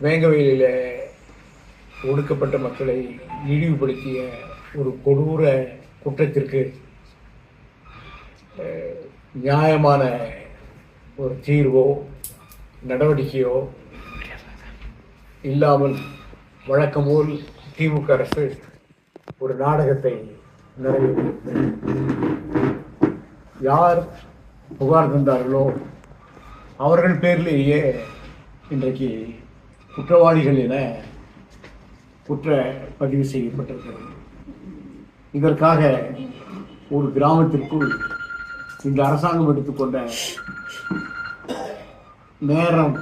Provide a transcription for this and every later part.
வேங்கவயலில் ஒடுக்கப்பட்ட மக்களை இழிவுபடுத்திய ஒரு கொடூர குற்றத்திற்கு நியாயமான ஒரு தீர்வோ நடவடிக்கையோ இல்லாமல் வழக்கமோல் திமுக அரசு ஒரு நாடகத்தை நிறைவேற்றியது யார் புகார் தந்தார்களோ அவர்கள் பேரிலேயே இன்றைக்கு குற்றவாளிகள் என குற்ற பதிவு செய்யப்பட்டிருக்கிறது. இதற்காக ஒரு கிராமத்திற்குள் இந்த அரசாங்கம் எடுத்துக்கொண்ட நேரம்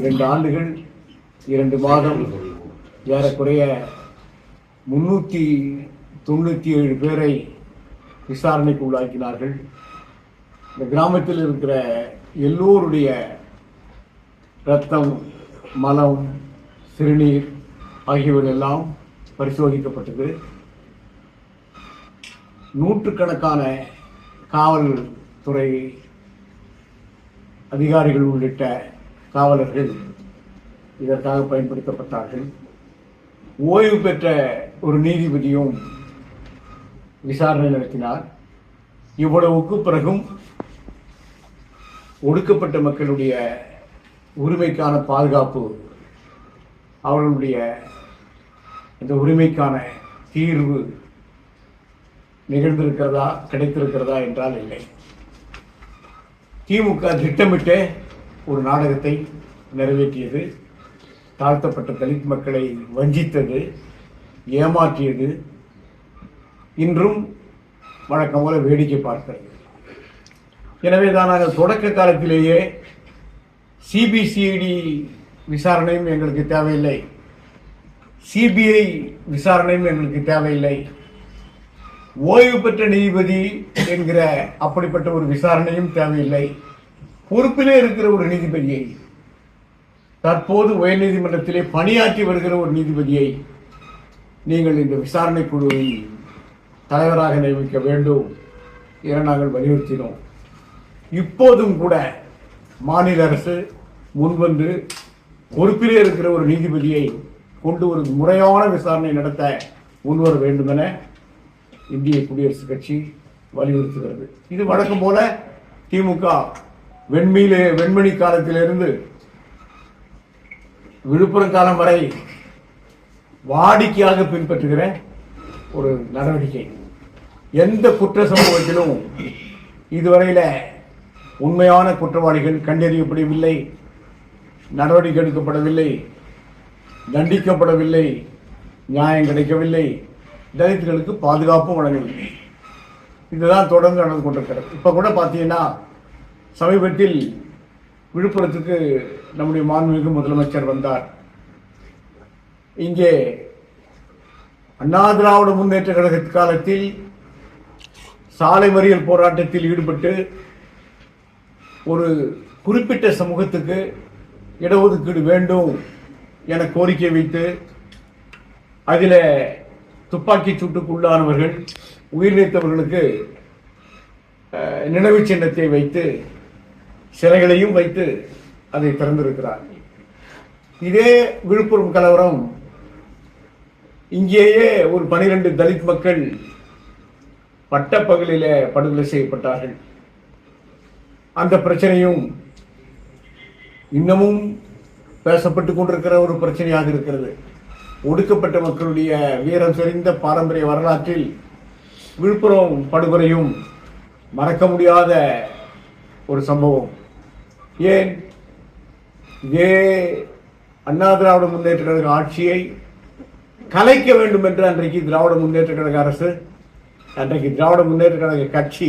இரண்டு ஆண்டுகள் இரண்டு மாதம் ஏறக்குறைய முன்னூற்றி தொண்ணூற்றி ஏழு பேரை விசாரணைக்கு உள்ளாக்கினார்கள். இந்த கிராமத்தில் இருக்கிற எல்லோருடைய ரத்தம் மலம் சிறுநீர் ஆகியவையெல்லாம் பரிசோதிக்கப்பட்டது. நூற்றுக்கணக்கான காவல்துறை அதிகாரிகள் உள்ளிட்ட காவலர்கள் இதற்காக பயன்படுத்தப்பட்டார்கள். ஓய்வு பெற்ற ஒரு நீதிபதியும் விசாரணை நடத்தினார். இவ்வளவுக்கு பிறகும் ஒடுக்கப்பட்ட மக்களுடைய உரிமைக்கான பாதுகாப்பு அவர்களுடைய இந்த உரிமைக்கான தீர்வு நிகழ்ந்திருக்கிறதா கிடைத்திருக்கிறதா என்றால் இல்லை. திமுக திட்டமிட்டு ஒரு நாடகத்தை நிறைவேற்றியது தாழ்த்தப்பட்ட தலித் மக்களை வஞ்சித்தது ஏமாற்றியது. இன்றும் வழக்கம் போல வேடிக்கை பார்க்கிறது. எனவே தான் நாங்கள் தொடக்க காலத்திலேயே சிபிசிஐடி விசாரணையும் எங்களுக்கு தேவையில்லை. சிபிஐ விசாரணையும் எங்களுக்கு தேவையில்லை. ஓய்வு பெற்ற நீதிபதி என்கிற அப்படிப்பட்ட ஒரு விசாரணையும் தேவையில்லை. பொறுப்பிலே இருக்கிற ஒரு நீதிபதியை தற்போது உயர்நீதிமன்றத்திலே பணியாற்றி வருகிற ஒரு நீதிபதியை நீங்கள் இந்த விசாரணை குழுவில் தலைவராக நியமிக்க வேண்டும் என நாங்கள் வலியுறுத்தினோம். இப்போதும் கூட மாநில அரசு முன்வந்து பொறுப்பிலே இருக்கிற ஒரு நீதிபதியை கொண்டு ஒரு முறையான விசாரணை நடத்த முன்வர வேண்டும் என இந்திய குடியரசுக் கட்சி வலியுறுத்துகிறது. இது வழக்கம் போல திமுக வெண்மையிலே வெண்மணி காலத்திலிருந்து விழுப்புரம் காலம் வரை வாடிக்கையாக பின்பற்றுகிற ஒரு நடவடிக்கை. எந்த குற்ற சம்பவத்திலும் இதுவரையில் உண்மையான குற்றவாளிகள் கண்டறியப்படவில்லை நடவடிக்கை எடுக்கப்படவில்லை தண்டிக்கப்படவில்லை நியாயம் கிடைக்கவில்லை தலித்துகளுக்கு பாதுகாப்பும் வழங்கவில்லை. இதுதான் தொடர்ந்து நடந்து கொண்டிருக்கிறது. இப்போ கூட பார்த்தீங்கன்னா சமீபத்தில் விழுப்புரத்துக்கு நம்முடைய மாண்புமிகு முதலமைச்சர் வந்தார். இங்கே அண்ணா திராவிட முன்னேற்ற கழக காலத்தில் சாலை மறியல் போராட்டத்தில் ஈடுபட்டு ஒரு குறிப்பிட்ட சமூகத்துக்கு இடஒதுக்கீடு வேண்டும் என கோரிக்கை வைத்து அதில் துப்பாக்கி சூட்டுக்குள்ளானவர்கள் உயிர் நீத்தவர்களுக்கு நினைவு நினைவுச் சின்னத்தை வைத்து சிலைகளையும் வைத்து அதை திறந்திருக்கிறார். இதே விழுப்புரம் கலவரம் இங்கேயே ஒரு பனிரெண்டு தலித் மக்கள் பட்டப்பகலில் படுகொலை செய்யப்பட்டார்கள். அந்த பிரச்சனையும் இன்னமும் பேசப்பட்டு கொண்டிருக்கிற ஒரு பிரச்சனையாக இருக்கிறது. ஒடுக்கப்பட்ட மக்களுடைய வீரம் செறிந்த பாரம்பரிய வரலாற்றில் விழுப்புரம் படுகொலையும் மறக்க முடியாத ஒரு சம்பவம். ஏன்? இதே அண்ணா திராவிட முன்னேற்ற கழக ஆட்சியை கலைக்க வேண்டும் என்று அன்றைக்கு திராவிட முன்னேற்ற கழக அரசு அன்றைக்கு திராவிட முன்னேற்ற கழக கட்சி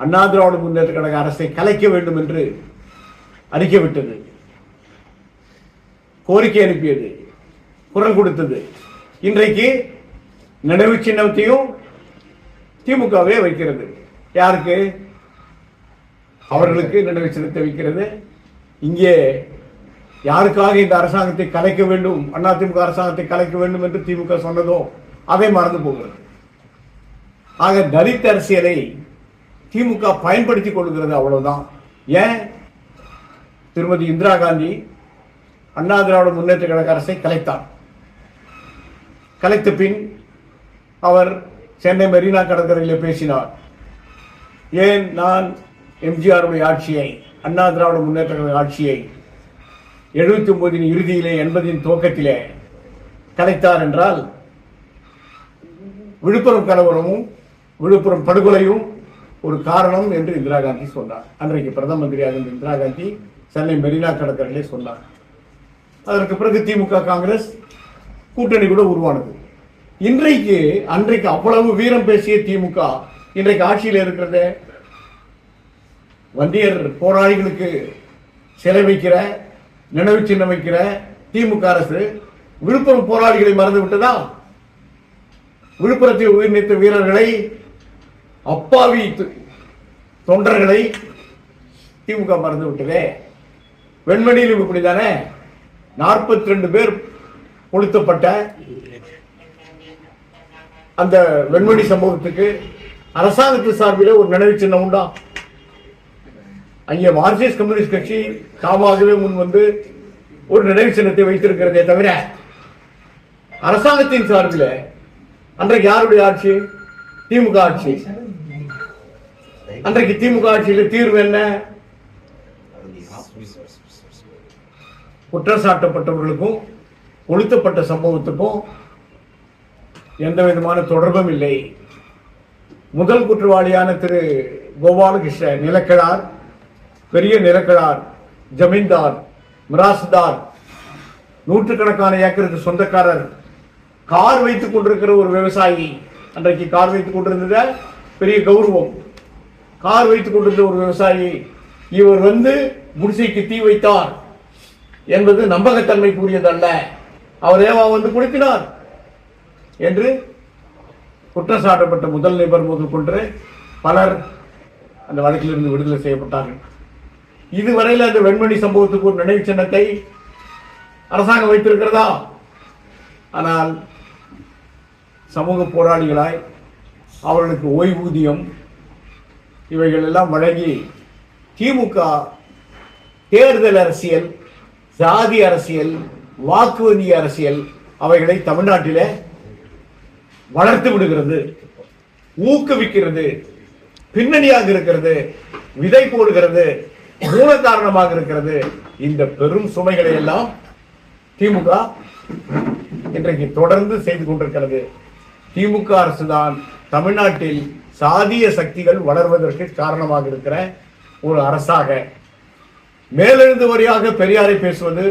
அண்ணா திராவிட முன்னேற்ற கழக அரசை கலைக்க வேண்டும் என்று அறிக்கை விட்டது கோரிக்கை அனுப்பியது. குரல் கொடுத்தது. இன்றைக்கு நினைவு சின்னத்தையும் திமுகவே வைக்கிறது. யாருக்கு? அவர்களுக்கு நினைவு சின்னத்தை வைக்கிறது. இங்கே யாருக்காக இந்த அரசாங்கத்தை கலைக்க வேண்டும்? அதிமுக அரசாங்கத்தை கலைக்க வேண்டும் என்று திமுக சொன்னதோ அதை மறந்து போகிறது. ஆக தலித் அரசியலை திமுக பயன்படுத்திக் கொள்கிறது அவ்வளவுதான். ஏன்? திருமதி இந்திரா காந்தி அண்ணா திராவிட முன்னேற்ற கழக அரசை கலைத்தார். கலைத்த பின் அவர் சென்னை மெரினா கடற்கரையில் பேசினார். ஏன் நான் எம்ஜிஆருடைய ஆட்சியை அண்ணா திராவிட முன்னேற்ற கழக ஆட்சியை எழுபத்தி ஒன்பதின் இறுதியிலே எண்பதின் துவக்கத்திலே கலைத்தார் என்றால் விழுப்புரம் கலவரமும் விழுப்புரம் படுகொலையும் ஒரு காரணம் என்று இந்திரா காந்தி சொன்னார். அன்றைக்கு பிரதம மந்திரியாக இருந்த இந்திரா காந்தி சென்னை மெரினா கடற்கரையிலே சொன்னார். அதற்கு பிறகு திமுக காங்கிரஸ் கூட்டணி கூட உருவானது. இன்றைக்கு அன்றைக்கு அவ்வளவு வீரம் பேசிய திமுக இன்றைக்கு ஆட்சியில் இருக்கிறதே வந்தியர் போராளிகளுக்கு சிலை வைக்கிற நினைவு சின்னம் வைக்கிற திமுக அரசு விழுப்புரம் போராளிகளை மறந்து விட்டதா? விழுப்புரத்தில் உயிர் நீத்த வீரர்களை அப்பாவி தொண்டர்களை திமுக மறந்து விட்டதே வெண்மணியில் இப்படி தானே நாற்பத்தி ரெண்டு பேர் கொளுத்தப்பட்ட அந்த வெண்மணி சம்பவத்துக்கு அரசாங்கத்து சார்பில் ஒரு நினைவு சின்னம் உண்டா? அங்கே மார்க்சிஸ்ட் கம்யூனிஸ்ட் கட்சி தாமாகவே முன் வந்து ஒரு நினைவு சின்னத்தை வைத்திருக்கிறதே தவிர அரசாங்கத்தின் சார்பில் அன்றைக்கு யாருடைய ஆட்சி? திமுக ஆட்சி. அன்றைக்கு திமுக ஆட்சியில் தீர்வு என்ன? குற்றம் சாட்டப்பட்டவர்களுக்கும் கொளுத்தப்பட்ட சம்பவத்துக்கும் எந்த விதமான தொடர்பும் இல்லை. முதல் குற்றவாளியான திரு கோபாலகிருஷ்ண நிலக்கிழார் பெரிய நிலக்கிழார் ஜமீன்தார் மிராசுதார் நூற்றுக்கணக்கான ஏக்கருக்கு சொந்தக்காரர் கார் வைத்துக் கொண்டிருக்கிற ஒரு விவசாயி அன்றைக்கு கார் வைத்துக் கொண்டிருந்தத பெரிய கௌரவம். கார் வைத்துக் கொண்டிருந்த ஒரு விவசாயி இவர் வந்து முடிசைக்கு தீ வைத்தார் என்பது நம்பகத்தன்மை கூறியதல்ல அவர் ஏவா வந்து கொடுக்கினார் என்று குற்றம் சாட்டப்பட்ட முதல் நிபர் முதல் கொண்டு பலர் அந்த வழக்கிலிருந்து விடுதலை செய்யப்பட்டார்கள். இதுவரையில் அந்த வெண்மணி சம்பவத்துக்கு ஒரு நினைவு சின்னத்தை அரசாங்கம் வைத்திருக்கிறதா? ஆனால் சமூக போராளிகளாய் அவர்களுக்கு ஓய்வூதியம் இவைகள் எல்லாம் வழங்கி திமுக தேர்தல் அரசியல் ஜாதி அரசியல் வாக்கு வங்கி அரசியல் அவைகளை தமிழ்நாட்டிலே வளர்த்து விடுகிறது ஊக்குவிக்கிறது பின்னணியாக இருக்கிறது விதை போடுகிறது மூல காரணமாக இருக்கிறது. இந்த பெரும் சுமைகளை எல்லாம் திமுக இன்றைக்கு தொடர்ந்து செய்து கொண்டிருக்கிறது. திமுக அரசுதான் தமிழ்நாட்டில் சாதிய சக்திகள் வளர்வதற்கு காரணமாக இருக்கிற ஒரு அரசாக. மேலெழுந்து வரியாக பெரியாரை பேசுவது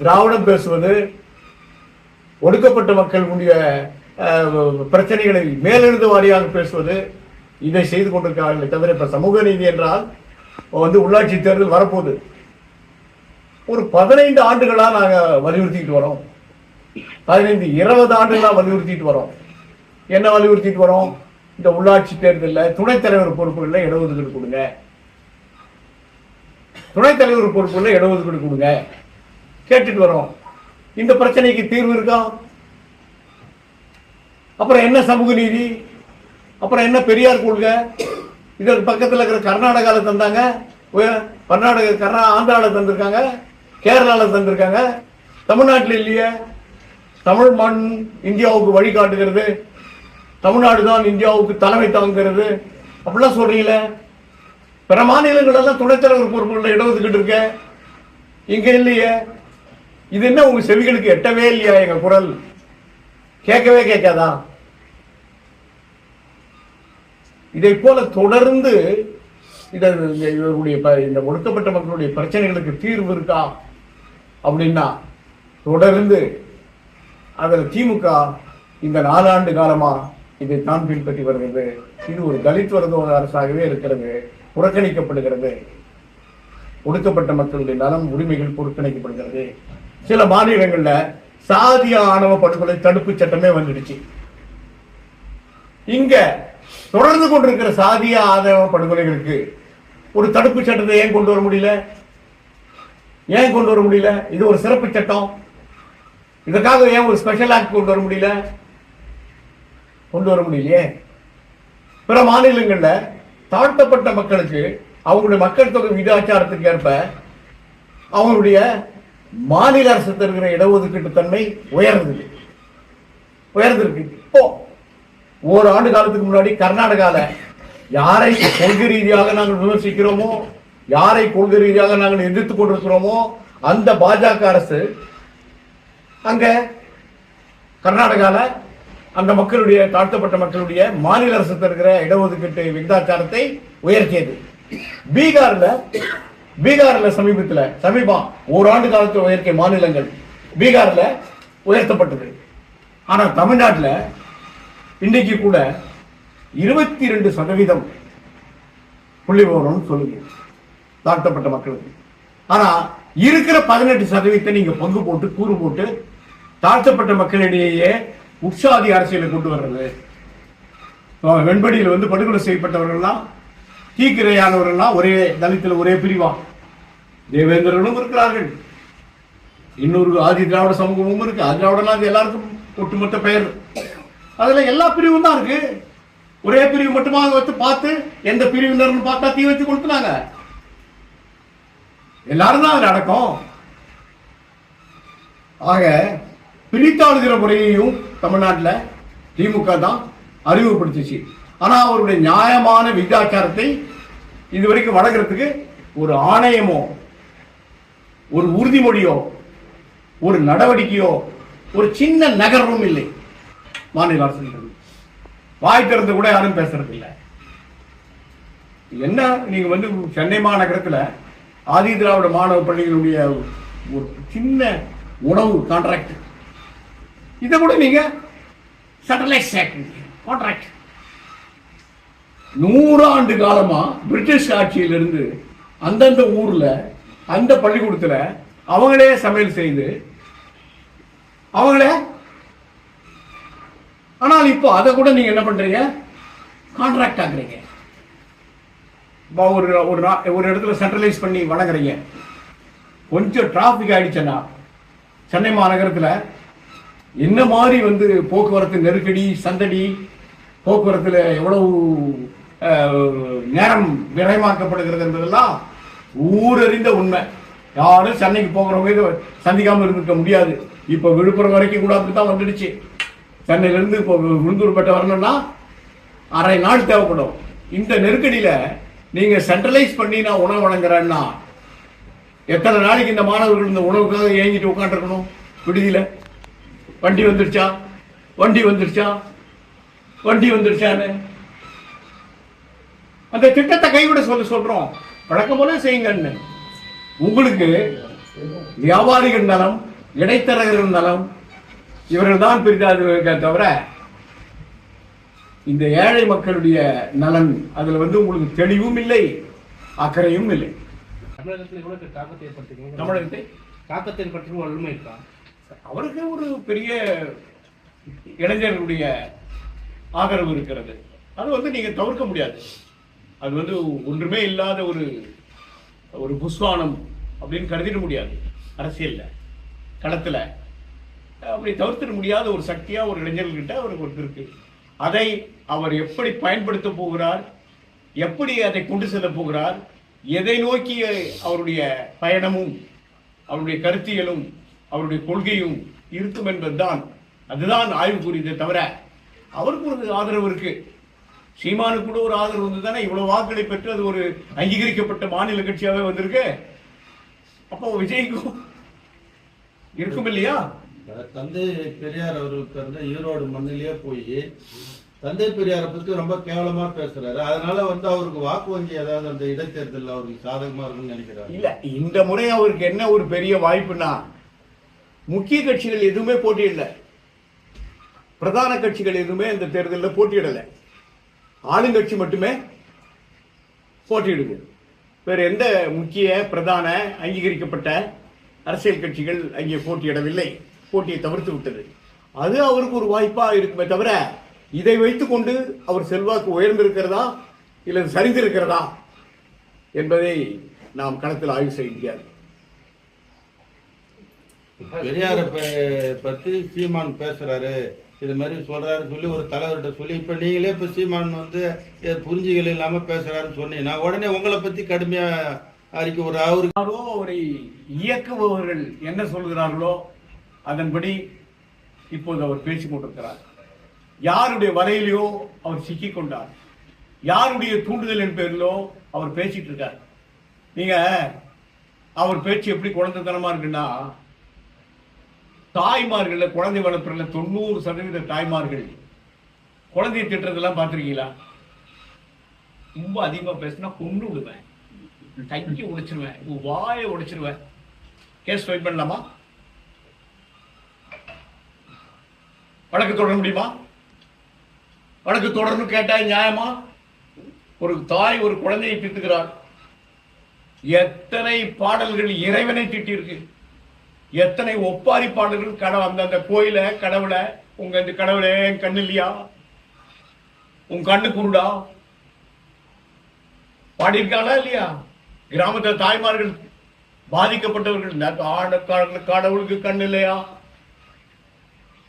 திராவிடம் பேசுவது ஒடுக்கப்பட்ட மக்களுடைய பிரச்சனைகளை மேலெழுந்து வாரியாக பேசுவது இதை செய்து கொண்டிருக்கிறார்களே தவிர இப்ப சமூக நீதி என்றால் வந்து உள்ளாட்சி தேர்தல் வரப்போகுது. ஒரு பதினைந்து ஆண்டுகளா நாங்க வலியுறுத்திட்டு வரோம். பதினைந்து இருபது ஆண்டுகளா வலியுறுத்திட்டு வரோம். என்ன வலியுறுத்திட்டு வரோம்? இந்த உள்ளாட்சி தேர்தலில் துணைத் தலைவர் பொறுப்புகளில் இடஒதுக்கீடு கொடுங்க. துணைத் தலைவர் பொறுப்புகளில் இடஒதுக்கீடு கொடுங்க. கேட்டுட்டு வரோம். இந்த பிரச்சனைக்கு தீர்வு இருக்கா? அப்புறம் என்ன சமூக நீதி? அப்புறம் என்ன பெரியார் கொள்கை? இதற்கு பக்கத்தில் இருக்கிற கர்நாடகாவில் தந்தாங்க. கர்நாடக கர்நா ஆந்திராவில் தந்திருக்காங்க. கேரளாவில் தந்திருக்காங்க. தமிழ்நாட்டில் இல்லையே. தமிழ் மண் இந்தியாவுக்கு வழிகாட்டுகிறது. தமிழ்நாடு தான் இந்தியாவுக்கு தலைமை தாங்கிறது. அப்படிலாம் சொல்றீங்களே? பிற மாநிலங்களெல்லாம் துணைத் தலைவர் பொறுப்புகளில் இடஒதுக்கிட்டு இருக்க. இங்கே இல்லையே. இது என்ன உங்கள் செவிகளுக்கு எட்டவே இல்லையா எங்கள் குரல்? கேட்கவே கேட்காதா? இதை போல தொடர்ந்து இத இந்த இவருடைய ப- இந்த ஒடுக்கப்பட்ட மக்களுடைய பிரச்சனைகளுக்கு தீர்வு இருக்கா? அப்படின்னா தொடர்ந்து அதில் திமுக இந்த நாலாண்டு காலமாக இதைத்தான் பின்பற்றி வருகிறது. இது ஒரு தலித் வர்க்க அரசாகவே இருக்கிறது. புறக்கணிக்கப்படுகிறது. ஒடுக்கப்பட்ட மக்களுடைய நலம் உரிமைகள் புறக்கணிக்கப்படுகிறது. சில மாநிலங்கள்ல சாதிய ஆணவ படுகொலை தடுப்பு சட்டமே வந்துடுச்சு. இங்க தொடர்ந்து கொண்டிருக்கிற சாதிய ஆதரவு படுகொலைகளுக்கு ஒரு தடுப்பு சட்டத்தை ஏன் கொண்டு வர முடியல? ஏன் கொண்டு வர முடியல? இது ஒரு சிறப்பு சட்டம். இதற்காக ஏன் ஒரு ஸ்பெஷல் ஆக்ட் கொண்டு வர முடியல? கொண்டு வர முடியலையே? பிற மாநிலங்களில் தாழ்த்தப்பட்ட மக்களுக்கு அவங்களுடைய மக்கள் தொகை விகிதாச்சாரத்துக்கு ஏற்ப அவங்களுடைய மாநில அரசு தருகிற இடஒதுக்கீட்டு தன்மை உயர்ந்தது. உயர்ந்திருக்கு. இப்போ ஒரு ஆண்டு காலத்துக்கு முன்னாடி கர்நாடகாவில் யாரை கொள்கை ரீதியாக நாங்கள் விமர்சிக்கிறோமோ யாரை கொள்கை ரீதியாக நாங்கள் எதிர்த்து கொண்டிருக்கிறோமோ அந்த பாஜக அரசு அங்க கர்நாடகாவில் அந்த மக்களுடைய தாழ்த்தப்பட்ட மக்களுடைய மாநில அரசு தருகிற இடஒதுக்கீட்டு விகிதாச்சாரத்தை உயர்த்தியது. பீகார்ல பீகார்ல சமீபத்தில் சமீபம் ஓராண்டு காலத்தில் உயர்த்திய மாநிலங்கள் பீகார்ல உயர்த்தப்பட்டது. ஆனால் தமிழ்நாட்டில் இன்றைக்கு கூட இருபத்தி ரெண்டு சதவீதம் புள்ளி விவரம்னு சொல்லுங்க தாழ்த்தப்பட்ட மக்களுக்கு. ஆனால் இருக்கிற பதினெட்டு சதவீதத்தை நீங்கள் பங்கு போட்டு கூறு போட்டு தாழ்த்தப்பட்ட மக்களிடையே உற்சாதி அரசியலை கொண்டு வர்றது. வெண்படியில் வந்து படுகொலை செய்யப்பட்டவர்கள்லாம் தீக்கிரையானவர்கள்லாம் ஒரே தலித்தில் ஒரே பிரிவா. தேவேந்திரனும் இருக்கிறார்கள். இன்னொரு ஆதி திராவிட சமூகமும் இருக்கு. ஆதி திராவிடலாம் அது எல்லாருக்கும் ஒட்டுமொத்த பெயர். அதுல எல்லா பிரிவும் தான் இருக்கு. ஒரே பிரிவு மட்டுமா வச்சு பார்த்து எந்த பிரிவினர்னு பார்த்தா தீ வச்சு கொடுத்துனாங்க எல்லாரும் தான் அது அடக்கம். ஆக பிரித்தாளுகிற முறையையும் தமிழ்நாட்டில் திமுக தான் அறிமுகப்படுத்திச்சு. ஆனால் அவருடைய நியாயமான விகிதாச்சாரத்தை இதுவரைக்கும் வழங்குறதுக்கு ஒரு ஆணையமோ ஒரு உறுதிமொழியோ ஒரு நடவடிக்கையோ ஒரு சின்ன நகரமும் இல்லை. மாநில அரசு வாய் திறந்து கூட யாரும் பேசுறது இல்லை என்ன நீங்க வந்து சென்னை மாநகரத்துல ஆதி திராவிட மாணவ பள்ளிகளுடைய ஒரு சின்ன உணவு கான்ட்ராக்ட் இதை கூட நீங்க சட்டலைஸ் கான்ட்ராக்ட் நூறாண்டு காலமா பிரிட்டிஷ் ஆட்சியிலிருந்து அந்தந்த ஊர்ல அந்த பள்ளிக்கூடத்துல அவங்களே சமையல் செய்து அவங்களே ஆனால் இப்போ அதை கூட நீங்க என்ன பண்றீங்க? கான்ட்ராக்ட் ஆக்குறீங்க. இப்போ ஒரு ஒரு ஒரு இடத்துல சென்ட்ரலைஸ் பண்ணி வழங்குறீங்க. கொஞ்சம் டிராஃபிக் ஆயிடுச்சுன்னா சென்னை மாநகரத்துல என்ன மாதிரி வந்து போக்குவரத்து நெருக்கடி சந்தடி போக்குவரத்தில் எவ்வளவு நேரம் விரயமாக்கப்படுகிறது என்பதெல்லாம் ஊரறிந்த உண்மை. யாரும் சென்னைக்கு போகிறவங்க சந்திக்காமல் இருந்திருக்க முடியாது. இப்போ விழுப்புரம் வரைக்கும் கூட அப்படித்தான் வந்துடுச்சு. சென்னையிலேருந்து இப்போ விழுந்தூர்பேட்டை வரணும்னா அரை நாள் தேவைப்படும். இந்த நெருக்கடியில் நீங்கள் சென்ட்ரலைஸ் பண்ணி நான் உணவு வழங்குறேன்னா எத்தனை நாளைக்கு இந்த மாணவர்கள் இந்த உணவுக்காக ஏங்கிட்டு உட்காந்துருக்கணும் விடுதியில். வண்டி வந்துருச்சா? வண்டி வந்துருச்சா? வண்டி வந்துருச்சான்னு? அந்த திட்டத்தை கைவிட சொல்ல சொல்றோம். வழக்கம் போல செய்யுங்கன்னு. உங்களுக்கு வியாபாரிகள் நலம் இடைத்தரகர்கள் நலம் இவர்கள் தான் பிரிதாது தவிர இந்த ஏழை மக்களுடைய நலன் அதுல வந்து உங்களுக்கு தெளிவும் இல்லை அக்கறையும் இல்லை. தமிழகத்தில் பேர் தாக்கத்தை ஏற்படுத்திருக்கீங்க தமிழகத்தை? தாக்கத்தை ஏற்படுத்தும் வலிமை இருக்கா? அவருக்கு ஒரு பெரிய இளைஞர்களுடைய ஆதரவு இருக்கிறது. அது வந்து நீங்க தவிர்க்க முடியாது. அது வந்து ஒன்றுமே இல்லாத ஒரு ஒரு புஸ்வானம் அப்படின்னு கருதிட முடியாது. அரசியல்ல களத்துல. அப்படி தவிர்த்திட முடியாத ஒரு சக்தியா ஒரு இளைஞர்கிட்ட அவருக்கு ஒன்று இருக்கு அதை அவர் எப்படி பயன்படுத்த போகிறார்? எப்படி அதை கொண்டு செல்ல போகிறார்? எதை நோக்கி அவருடைய பயணமும் அவருடைய கருத்தியலும் அவருடைய கொள்கையும் இருக்கும் என்பதுதான். அதுதான் ஆய்வு கூறியதே தவிர அவருக்கு ஒரு ஆதரவு இருக்கு. சீமானுக்கு கூட ஒரு ஆதரவு வந்து தானே இவ்வளவு வாக்குகளை பெற்று அது ஒரு அங்கீகரிக்கப்பட்ட மாநில கட்சியாவே வந்திருக்கு. அப்போ விஜய்க்கும் இருக்கும் இல்லையா? தந்தை பெரியார் அவர்களுக்கு வந்து ஈரோடு மண்ணிலேயே போய் தந்தை பெரியாரை பத்தி ரொம்ப கேவலமா பேசுறாரு. அதனால வந்து அவருக்கு வாக்கு வங்கி ஏதாவது அந்த இடைத்தேர்தலில் அவருக்கு சாதகமா இருக்கும்னு நினைக்கிறாரு. இல்ல இந்த முறை அவருக்கு என்ன ஒரு பெரிய வாய்ப்புனா முக்கிய கட்சிகள் எதுவுமே போட்டியிடல. பிரதான கட்சிகள் எதுவுமே இந்த தேர்தலில் போட்டியிடலை. ஆளுங்கட்சி மட்டுமே போட்டியிடுது. வேறு எந்த முக்கிய பிரதான அங்கீகரிக்கப்பட்ட அரசியல் கட்சிகள் அங்கே போட்டியிடவில்லை. போட்டியை தவிர்த்து விட்டது. அது அவருக்கு ஒரு வாய்ப்பாக இருக்குமே தவிர இதை வைத்துக்கொண்டு அவர் செல்வாக்கு உயர்ந்திருக்கிறதா இல்லை சரிந்திருக்கிறதா என்பதை நாம் களத்தில் ஆய்வு செய்ய முடியாது. பெரியாரை பற்றி பத்தி சீமான் பேசுறாரு. இது மாதிரி சொல்றாரு சொல்லி ஒரு தலைவர்கிட்ட சொல்லி இப்ப நீங்களே இப்ப சீமான் வந்து புரிஞ்சுகள் இல்லாம பேசுறாருன்னு சொன்னீங்கன்னா உடனே உங்களை பத்தி கடுமையா அறிக்கை ஒரு அவரு யாரோ அவரை இயக்குபவர்கள் என்ன சொல்கிறார்களோ அதன்படி இப்போது அவர் பேசி கொண்டிருக்கிறார். யாருடைய வரையிலையோ அவர் சிக்கி கொண்டார். யாருடைய தூண்டுதலின் பேரிலோ அவர் பேசிட்டு இருக்கார். நீங்க அவர் பேச்சு எப்படி குழந்தைத்தனமா இருக்குன்னா தாய்மார்கள்ல குழந்தை வளர்ப்புல தொண்ணூறு சதவீத தாய்மார்கள். குழந்தையை திட்டுறதெல்லாம் பார்த்துருக்கீங்களா? ரொம்ப அதிகமா பேசினா கொண்டு விடுவேன். கைக்கு உடைச்சிருவேன். உன் வாயை உடைச்சிருவேன். கேஸ் ஃபைல் பண்ணலாமா? வழக்கு தொடர முடியுமா? வழக்கு தொடரணும் கேட்டா நியாயமா? ஒரு தாய் ஒரு குழந்தையை திட்டுகிறார் எத்தனை பாடல்கள் இறைவனை திட்டியிருக்கு. எத்தனை ஒப்பாரி பாடல்கள் கடவுள் அந்தந்த கோயிலை கோயில கடவுளை? உங்க இந்த கடவுளே என் கண்ணு இல்லையா? உன் கண்ணு குருடா? பாடியிருக்காளா இல்லையா? கிராமத்துல தாய்மார்கள் பாதிக்கப்பட்டவர்கள். ந- கடவுளுக்கு கண்ணு இல்லையா?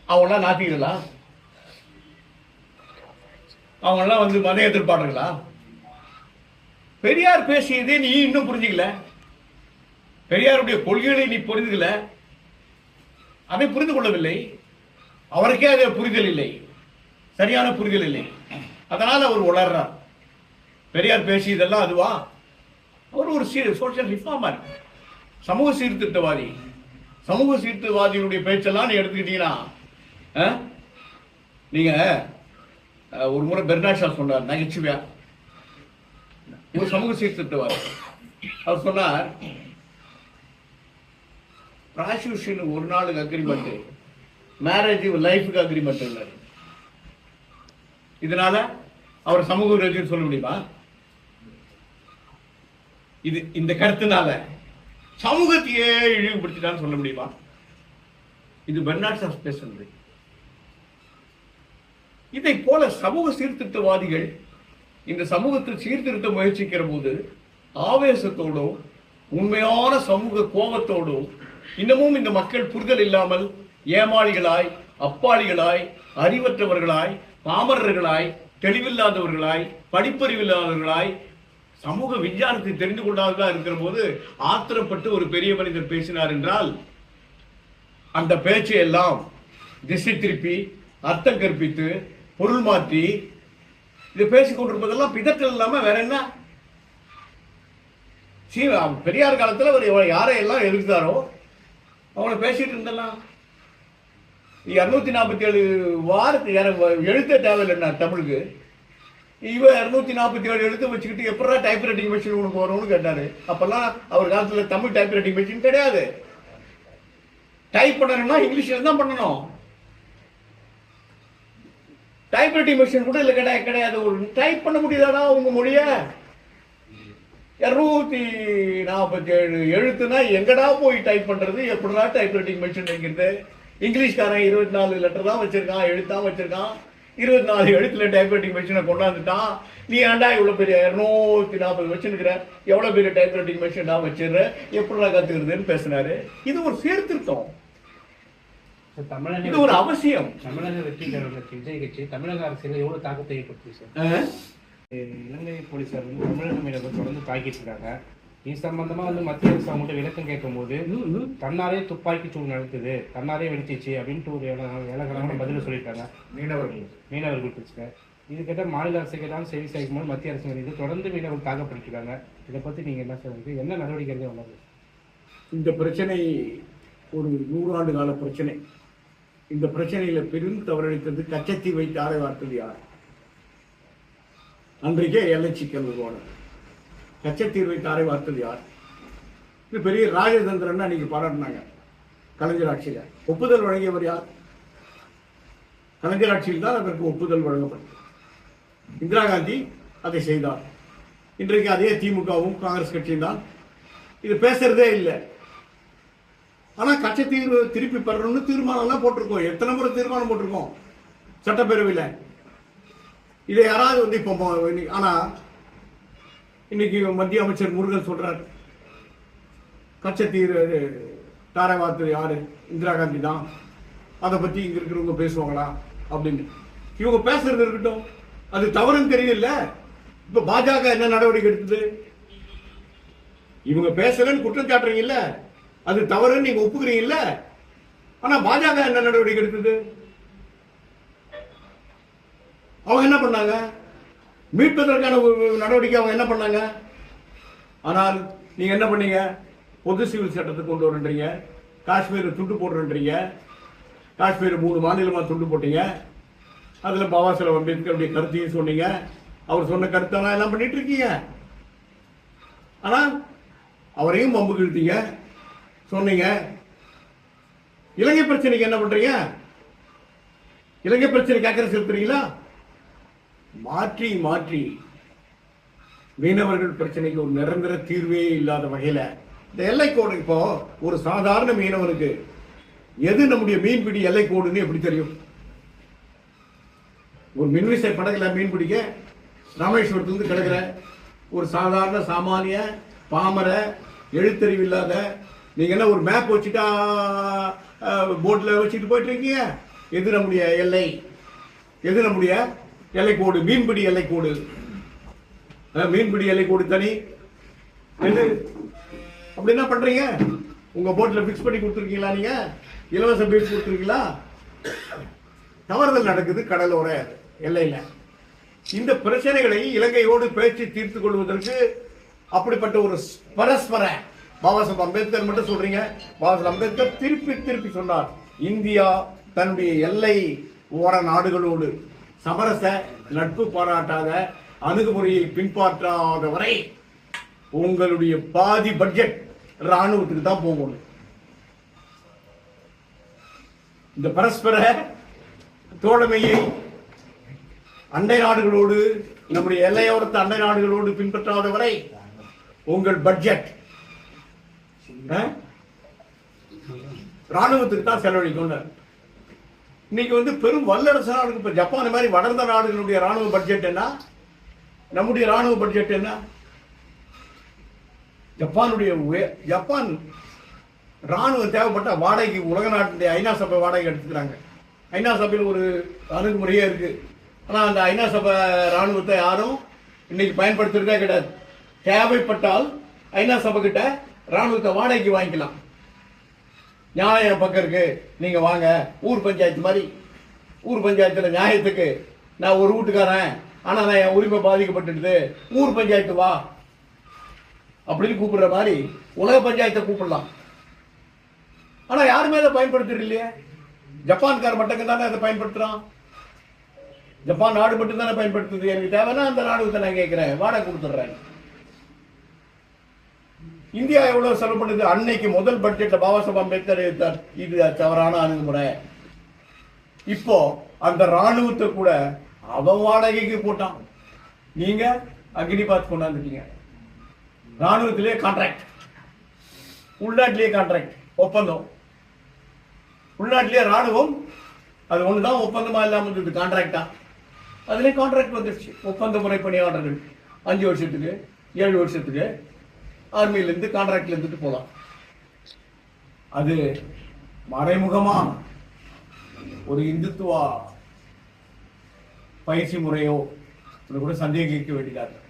அவங்களாம் நாத்திகளா அவங்கெல்லாம் வந்து மத எதிர்ப்பாளர்களா? பெரியார் பேசியதே நீ இன்னும் புரிஞ்சுக்கல. பெரியாருடைய கொள்கைகளை நீ புரிஞ்சுக்கல. அதை புரிந்து கொள்ளவில்லை. அவருக்கே அது புரிதல் இல்லை சரியான புரிதல் இல்லை அதனால் அவர் உளர்றார். பெரியார் பேசி இதெல்லாம் அதுவா? அவர் ஒரு சோசியல் ரிஃபார்மர் சமூக சீர்திருத்தவாதி. சமூக சீர்திருத்தவாதியுடைய பேச்செல்லாம் நீ எடுத்துக்கிட்டீங்கன்னா ஆ? ஒரு முறை பெர்னாஷா சொன்னார் நகைச்சுவையா ஒரு சமூக சீர்திருத்தவாதி. அவர் சொன்னார் ப்ராசிக்யூஷன் ஒரு நாளுக்கு அக்ரிமெண்ட் மேரேஜ் லைஃபுக்கு அக்ரிமெண்ட் இல்லை. இதனால அவர் சமூக விரோதின்னு சொல்ல முடியுமா? இது இந்த கருத்துனால சமூகத்தையே இழிவுபடுத்திட்டான்னு சொல்ல முடியுமா? இது பெர்னாட்ஸ் ஆஃப் பேசுறது இதை போல சமூக சீர்திருத்தவாதிகள் இந்த சமூகத்தில் சீர்திருத்த முயற்சிக்கிற போது ஆவேசத்தோடும் உண்மையான சமூக கோபத்தோடும் இன்னமும் இந்த மக்கள் புரிதல் இல்லாமல் ஏமாளிகளாய் அப்பாளிகளாய் அறிவற்றவர்களாய் பாமரர்களாய் தெளிவில்லாதவர்களாய் படிப்பறிவில்லாதவர்களாய் சமூக விஞ்ஞானத்தை தெரிந்து கொண்டாததா இருக்கிற போது ஆத்திரப்பட்டு ஒரு பெரிய மனிதர் பேசினார் என்றால் அந்த பேச்சை எல்லாம் திசை திருப்பி அர்த்தம் கற்பித்து பொருள் மாற்றி இது பேசிக்கொண்டிருப்பதெல்லாம் பிதற்றல் இல்லாம வேற என்ன? சீ பெரியார் காலத்துல அவர் யாரை எல்லாம் எதிர்த்தாரோ அவங்கள பேசிட்டு இருந்தலாம் இரநூத்தி நாற்பத்தி ஏழு வாரத்து எழுத்த தேவையில்லைண்ணா தமிழுக்கு. இவன் இரநூத்தி நாற்பத்தி ஏழு எழுத்து வச்சுக்கிட்டு எப்படா டைப் ரைட்டிங் மிஷின் உனக்கு வரும்னு கேட்டாரு. அப்பெல்லாம் அவர் காலத்தில் தமிழ் டைப் ரைட்டிங் மிஷின் கிடையாது. டைப் பண்ணணும்னா இங்கிலீஷில் தான் பண்ணணும். டைப் ரைட்டிங் மிஷின் கூட இல்லை கிடையாது கிடையாது. ஒரு டைப் பண்ண முடியாதா உங்க மொழியை? இருநூத்தி நாற்பத்தி ஏழு எழுத்துனா எங்கடா போய் டைப் பண்றது? எப்படிடா டைப் ரைட்டிங் மிஷின் வைக்கிறது இங்கிலீஷ்காரன் இருபத்தி நாலு லெட்டர் தான் வச்சிருக்கான் எழுத்தான் வச்சிருக்கான். இருபத்தி நாலு எழுத்துல டைப் ரைட்டிங் மிஷினை கொண்டாந்துட்டான். நீ ஏன்டா இவ்வளவு பெரிய இருநூத்தி நாற்பது வச்சிருக்கிற எவ்வளவு பெரிய டைப் ரைட்டிங் மிஷின் தான் வச்சிருற எப்படிடா கத்துக்கிறதுன்னு பேசினாரு. இது ஒரு சீர்திருத்தம் இது ஒரு அவசியம். தமிழக வெற்றி கட்சி தமிழக அரசியல எவ்வளவு தாக்கத்தை அஹ்? இலங்கை போலீசார் வந்து தமிழக மீனவரை தொடர்ந்து தாக்கிட்டு இருக்காங்க. இது சம்பந்தமா வந்து மத்திய அரசு அவங்கள்ட்ட விளக்கம் கேட்கும்போது தன்னாலே துப்பாக்கி சூடு நடக்குது தன்னாலே வெடிச்சிச்சு அப்படின்ட்டு ஒரு இலகரமான பதில் சொல்லியிருக்காங்க. மீனவர்கள். மீனவர்கள் பிரச்சனை இது கேட்ட மாநில அரசுக்கு தான் செய்தி செய்யும்போது மத்திய அரசு மீது தொடர்ந்து மீனவர்கள் தாக்கப்பட்டிருக்காங்க இதை பத்தி நீங்க என்ன சொல்றீங்க என்ன நடவடிக்கை வந்தது இந்த பிரச்சனை ஒரு நூறாண்டு கால பிரச்சனை. இந்த பிரச்சனையில பெரும் தவறளித்தது கச்சத்தீவை தாரை வார்த்தது யார்? அன்றைக்கே எல்லை சிக்கல் போனது கச்சத்தீர்வை தாரை வார்த்தது யார்? இது பெரிய ராஜதந்திரன் அன்னைக்கு பாராட்டினாங்க. கலைஞர் ஆட்சியில். ஒப்புதல் வழங்கியவர் யார்? கலைஞர் ஆட்சியில் தான் அதற்கு ஒப்புதல் வழங்கப்பட்டது. இந்திரா காந்தி அதை செய்தார். இன்றைக்கு அதே திமுகவும் காங்கிரஸ் கட்சியும் தான். இது பேசுறதே இல்லை. ஆனால் கட்சி தீர்வு திருப்பி பெறணும்னு தீர்மானம்லாம் போட்டிருக்கோம். எத்தனை முறை தீர்மானம் போட்டிருக்கோம்? சட்டப்பேரவையில். இதை யாராவது வந்து இப்போ ஆனால் ஆனா இன்னைக்கு மத்திய அமைச்சர் முருகன் சொல்றார். கச்சத்தீர் தாரை வார்த்தை யாரு? இந்திரா காந்தி தான் அதை பத்தி இங்க இருக்கிறவங்க பேசுவாங்களா? அப்படின்னு. இவங்க பேசுறது இருக்கட்டும். அது தவறுன்னு தெரியல. இப்ப பாஜக என்ன நடவடிக்கை எடுத்தது? இவங்க பேசலன்னு குற்றம் சாட்டுறீங்கல்ல. அது தவறுன்னு நீங்க ஒப்புக்கிறீங்கல்ல. ஆனா பாஜக என்ன நடவடிக்கை எடுத்தது? அவங்க என்ன பண்ணாங்க? மீட்பதற்கான ஒரு நடவடிக்கை அவங்க என்ன பண்ணாங்க? ஆனால் நீங்கள் என்ன பண்ணீங்க? பொது சிவில் சட்டத்தை கொண்டு வரன்றீங்க. காஷ்மீர் துண்டு போடுறன்றீங்க காஷ்மீர் மூணு மாநிலமாக துண்டு போட்டீங்க. அதில் பாபா சாஹேப் அம்பேத்கருடைய கருத்தையும் சொன்னீங்க. அவர் சொன்ன கருத்தெல்லாம் எல்லாம் பண்ணிட்டு இருக்கீங்க. ஆனால் அவரையும் பம்பு இழுத்தீங்க சொன்னீங்க. இலங்கை பிரச்சனைக்கு என்ன பண்ணுறீங்க இலங்கை பிரச்சனைக்கு அக்கறை செலுத்துறீங்களா? மாற்றி மாற்றி மீனவர்கள் பிரச்சனைக்கு ஒரு நிரந்தர தீர்வே இல்லாத வகையில் இந்த எல்லைக்கோடு இப்போ ஒரு சாதாரண மீனவனுக்கு எது நம்முடைய மீன்பிடி எல்லைக்கோடுன்னு எப்படி தெரியும்? ஒரு மின்விசை படகுல மீன் பிடிக்க ராமேஸ்வரத்துலேருந்து கிடக்கிற ஒரு சாதாரண சாமானிய பாமர எழுத்தறிவு இல்லாத நீங்கள் என்ன ஒரு மேப் வச்சுட்டா போட்டில் வச்சுட்டு போயிட்டு இருக்கீங்க? எது நம்முடைய எல்லை? எது நம்முடைய எல்லைக்கோடு மீன்பிடி எல்லைக்கோடு மீன்பிடி எல்லைக்கோடு தனி. எது அப்படி என்ன பண்றீங்க? உங்க போட்ல பிக்ஸ் பண்ணி கொடுத்துருக்கீங்களா நீங்க? இலவச பீட் கொடுத்துருக்கீங்களா? தவறுதல் நடக்குது கடலோர எல்லையில. இந்த பிரச்சனைகளை இலங்கையோடு பேச்சு தீர்த்து கொள்வதற்கு அப்படிப்பட்ட ஒரு பரஸ்பர பாபாசாஹப் அம்பேத்கர் மட்டும் சொல்றீங்க. பாபாசாஹப் அம்பேத்கர் திருப்பி திருப்பி சொன்னார் இந்தியா தன்னுடைய எல்லை ஓர நாடுகளோடு சமரச நட்பு பாராட்டாத அணுகுமுறையை பின்பற்றாத வரை உங்களுடைய பாதி பட்ஜெட் ராணுவத்துக்கு தான் போகணும் இந்த பரஸ்பர தோழமையை அண்டை நாடுகளோடு நம்முடைய எல்லையோரத்து அண்டை நாடுகளோடு பின்பற்றாத வரை உங்கள் பட்ஜெட் ராணுவத்துக்கு தான் செலவழிக்கும் இன்னைக்கு வந்து பெரும் வல்லரசு நாடுக்கு இப்போ ஜப்பான் மாதிரி வளர்ந்த நாடுகளுடைய ராணுவ பட்ஜெட் என்ன? நம்முடைய ராணுவ பட்ஜெட் என்ன? ஜப்பானுடைய ஜப்பான் ராணுவம் தேவைப்பட்ட வாடகைக்கு உலக நாட்டுடைய ஐநா சபை வாடகை எடுத்துக்கிறாங்க. ஐநா சபையில் ஒரு அணுகுமுறையே இருக்கு. ஆனால் அந்த ஐநா சபை ராணுவத்தை யாரும் இன்னைக்கு பயன்படுத்துறதே கிடையாது. தேவைப்பட்டால் ஐநா சபை கிட்ட ராணுவத்தை வாடகைக்கு வாங்கிக்கலாம். நியாயம் என் பக்கம் இருக்கு. நீங்க வாங்க. ஊர் பஞ்சாயத்து மாதிரி. ஊர் பஞ்சாயத்தில் நியாயத்துக்கு நான் ஒரு வீட்டுக்காரன். ஆனால் நான் என் உரிமை பாதிக்கப்பட்டுடுது. ஊர் பஞ்சாயத்து வா. அப்படின்னு கூப்பிடுற மாதிரி உலக பஞ்சாயத்தை கூப்பிடலாம். ஆனால் யாருமே அதை பயன்படுத்துறது இல்லையே? ஜப்பான்கார் மட்டும் தானே அதை பயன்படுத்துகிறான் ஜப்பான் நாடு மட்டும் தானே பயன்படுத்துது. எனக்கு தேவைன்னா அந்த நாடுக்கு நான் கேட்குறேன். வாடகை கொடுத்துட்றேன். இந்தியா எவ்வளவு செலவு பண்ணுது அன்னைக்கு முதல் பட்ஜெட்ல பாபா சாஹேப் அம்பேத்கர் எடுத்தார். இது தவறான அணுகுமுறை. இப்போ அந்த ராணுவத்தை கூட அவன் வாடகைக்கு போட்டான். நீங்க அக்னி பாத் கொண்டாந்துட்டீங்க. ராணுவத்திலேயே கான்ட்ராக்ட் உள்நாட்டிலேயே கான்ட்ராக்ட் ஒப்பந்தம். உள்நாட்டிலேயே ராணுவம் அது ஒண்ணுதான் ஒப்பந்தமா இல்லாம இருந்தது. கான்ட்ராக்டா அதுலேயே கான்ட்ராக்ட் வந்துருச்சு. ஒப்பந்த முறை பணியாளர்கள் அஞ்சு வருஷத்துக்கு ஏழு வருஷத்துக்கு. ஆர்மியில இருந்து கான்ட்ராக்ட்ல இருந்துட்டு போலாம். அது மறைமுகமா ஒரு இந்துத்துவா பயிற்சி முறையோ கூட சந்தேகிக்க வேண்டியதாக